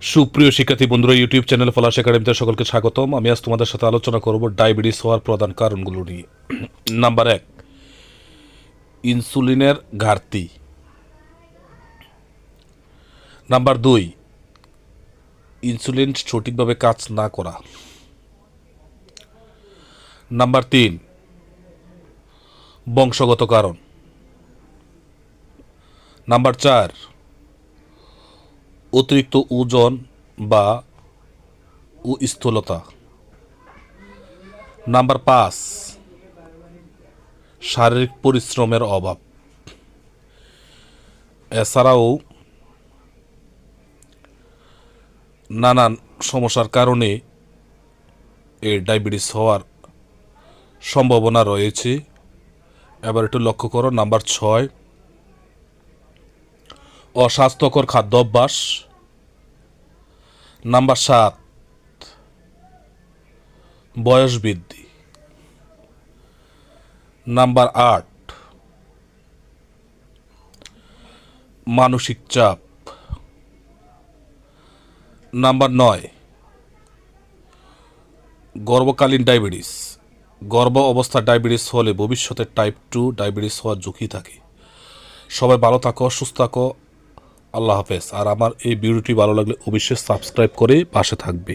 সুপ্রিয় শিক্ষার্থী বন্ধুরা ইউটিউব চ্যানেল ফলাশ একাডেমিতে সকলকে স্বাগতম। আমি আজ তোমাদের সাথে আলোচনা করব ডায়াবেটিস হওয়ার প্রধান কারণগুলো নিয়ে। নাম্বার এক, ইনসুলিনের ঘাটতি। নাম্বার দুই, ইনসুলিন সঠিকভাবে কাজ না করা। নাম্বার তিন, বংশগত কারণ। নাম্বার চার অতিরিক্ত ওজন বা স্থূলতা। নাম্বার পাঁচ, শারীরিক পরিশ্রমের অভাব। এছাড়াও নানান সমস্যার কারণে এই ডায়াবেটিস হওয়ার সম্ভাবনা রয়েছে। এবার একটু লক্ষ্য করো, নাম্বার ছয়, অস্বাস্থ্যকর খাদ্য অভ্যাস নাম্বার সাত, বয়স বৃদ্ধি। নাম্বার আট, মানসিক চাপ। নাম্বার নয়, গর্ভকালীন ডায়াবেটিস। গর্ভ অবস্থা ডায়াবেটিস হলে ভবিষ্যতে টাইপ টু ডায়াবেটিস হওয়ার ঝুঁকি থাকে। সবাই ভালো থাকো, সুস্থ থাকো। আল্লাহ হাফেজ। আর আমার এই ভিডিওটি ভালো লাগলে অবশ্যই সাবস্ক্রাইব করে পাশে থাকবে।